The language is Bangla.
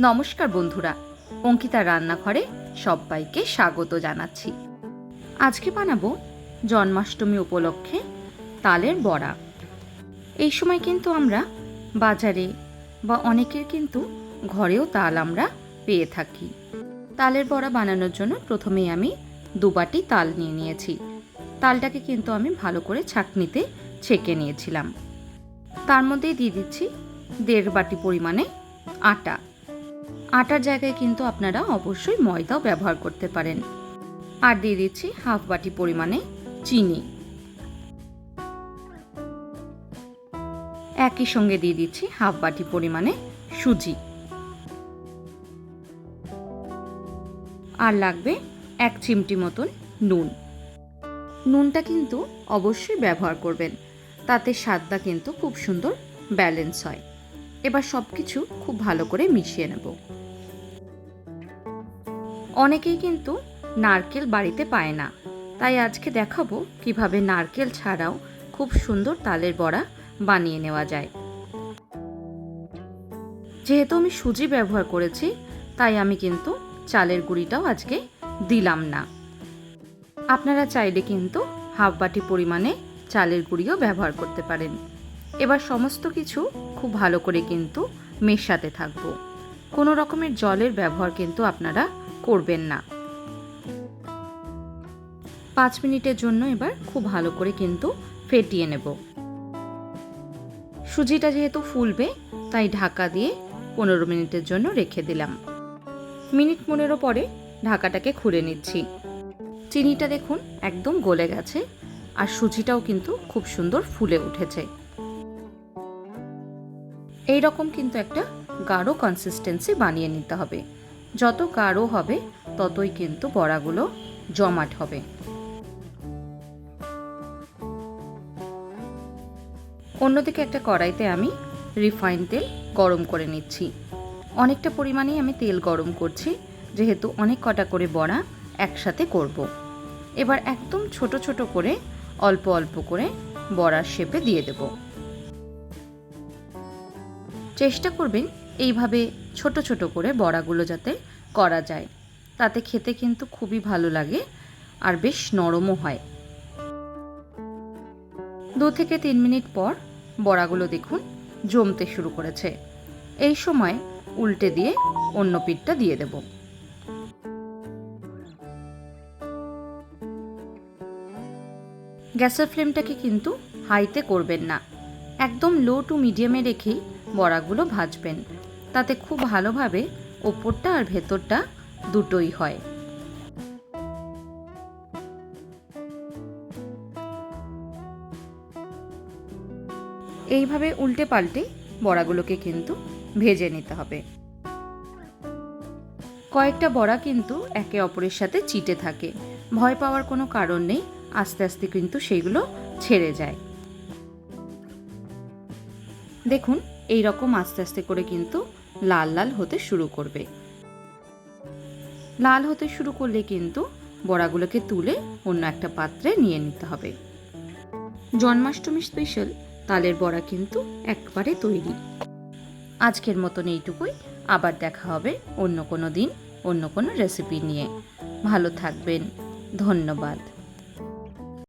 নমস্কার বন্ধুরা অঙ্কিতা রান্নাঘরে সবাইকে স্বাগত জানাচ্ছি। আজকে বানাবো জন্মাষ্টমী উপলক্ষে তালের বড়া। এই সময় কিন্তু আমরা বাজারে বা অনেকের কিন্তু ঘরেও তাল আমরা পেয়ে থাকি। তালের বড়া বানানোর জন্য প্রথমেই আমি দুবাটি তাল নিয়ে নিয়েছি। তালটাকে কিন্তু আমি ভালো করে ছাঁকনিতে ছেঁকে নিয়েছিলাম। তার মধ্যেই দিয়ে দিচ্ছি দেড় বাটি পরিমাণে আটা। আটার জায়গায় কিন্তু আপনারা অবশ্যই ময়দাও ব্যবহার করতে পারেন। আর দিয়ে দিচ্ছি হাফ বাটি পরিমাণে চিনি। একই সঙ্গে দিয়ে দিচ্ছি হাফ বাটি পরিমাণে সুজি। আর লাগবে এক চিমটি মতন নুন। নুনটা কিন্তু অবশ্যই ব্যবহার করবেন। তাতে স্বাদটা কিন্তু খুব সুন্দর ব্যালেন্স হয়। এবার সব কিছু খুব ভালো করে মিশিয়ে নেব। অনেকেই কিন্তু নারকেল বাড়িতে পায় না। তাই আজকে দেখাবো কীভাবে নারকেল ছাড়াও খুব সুন্দর তালের বড়া বানিয়ে নেওয়া যায়। যেহেতু আমি সুজি ব্যবহার করেছি, তাই আমি কিন্তু চালের গুঁড়িটাও আজকে দিলাম না। আপনারা চাইলে কিন্তু হাফ বাটি পরিমাণে চালের গুঁড়িও ব্যবহার করতে পারেন। এবার সমস্ত কিছু খুব ভালো করে কিন্তু মেশাতে থাকব। কোনো রকমের জলের ব্যবহার কিন্তু আপনারা করবেন না। পাঁচ মিনিটের জন্য এবার খুব ভালো করে কিন্তু ফেটিয়ে নেব। সুজিটা যেহেতু ফুলবে, তাই ঢাকা দিয়ে পনেরো মিনিটের জন্য রেখে দিলাম। মিনিট পনেরো পরে ঢাকাটাকে খুলে নিচ্ছি। চিনিটা দেখুন একদম গলে গেছে, আর সুজিটাও কিন্তু খুব সুন্দর ফুলে উঠেছে। এই রকম কিন্তু একটা গাঢ় কনসিস্টেন্সি বানিয়ে নিতে হবে। যত গাঢ় হবে, ততই কিন্তু বড়াগুলো জমাট হবে। অন্যদিকে একটা কড়াইতে আমি রিফাইন তেল গরম করে নিচ্ছি। অনেকটা পরিমাণেই আমি তেল গরম করছি, যেহেতু অনেক কটা করে বড়া একসাথে করব। এবার একদম ছোট ছোট করে অল্প অল্প করে বড়ার শেপে দিয়ে দেব। চেষ্টা করবেন এইভাবে ছোট ছোট করে বড়াগুলো যাতে করা যায়। তাতে খেতে কিন্তু খুবই ভালো লাগে আর বেশ নরমও হয়। দু থেকে তিন মিনিট পর বড়াগুলো দেখুন জমতে শুরু করেছে। এই সময় উল্টে দিয়ে অন্য পিঠটা দিয়ে দেব। গ্যাসের ফ্লেমটাকে কিন্তু হাইতে করবেন না। একদম লো টু মিডিয়ামে রেখেই বড়াগুলো ভাজবেন। তাতে খুব ভালোভাবে ওপরটা আর ভেতরটা দুটোই হয়। এইভাবে উল্টে পাল্টে বড়াগুলোকে কিন্তু ভেজে নিতে হবে। কয়েকটা বড়া কিন্তু একে অপরের সাথে চিটে থাকে। ভয় পাওয়ার কোনো কারণ নেই, আস্তে আস্তে কিন্তু সেগুলো ছেড়ে যায়। দেখুন এই রকম আস্তে আস্তে করে কিন্তু লাল লাল হতে শুরু করবে। লাল হতে শুরু করলে কিন্তু বড়াগুলোকে তুলে অন্য একটা পাত্রে নিয়ে নিতে হবে। জন্মাষ্টমী স্পেশাল তালের বড়া কিন্তু একবারে তৈরি। আজকের মতন এইটুকুই। আবার দেখা হবে অন্য কোনো দিন, অন্য কোনো রেসিপি নিয়ে। ভালো থাকবেন। ধন্যবাদ।